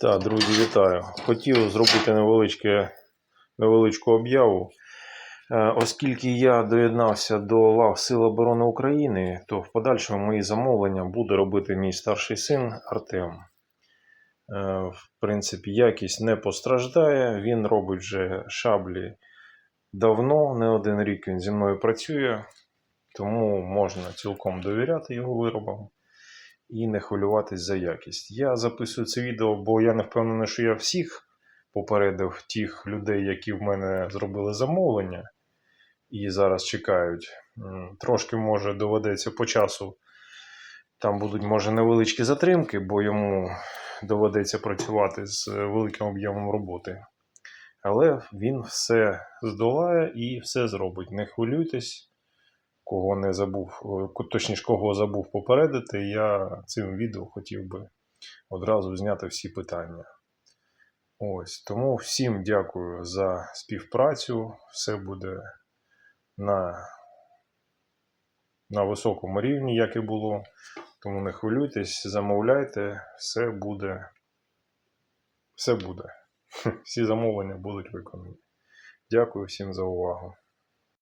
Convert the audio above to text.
Так, друзі, вітаю. Хотів зробити невеличке, невеличку об'яву. Е, Оскільки я доєднався до лав Сил оборони України, то в подальшому мої замовлення буде робити мій старший син Артем. Е, В принципі, якість не постраждає. Він робить вже шаблі давно, не один рік він зі мною працює, тому можна цілком довіряти його виробам і не хвилюватись за якість. Я записую це відео, бо я не впевнений, що я всіх попередив тих людей, які в мене зробили замовлення і зараз чекають. Трошки може доведеться по часу. Там будуть, може, невеличкі затримки, бо йому доведеться працювати з великим об'ємом роботи. Але він все здолає і все зробить. Не хвилюйтесь кого не забув, е, точніше, кого забув попередити, я цим відео хотів би одразу зняти всі питання. Ось, тому всім дякую за співпрацю. Все буде на, на високому рівні, як і було. Тому не хвилюйтесь, замовляйте, все буде. Все буде. Всі замовлення будуть виконані. Дякую всім за увагу.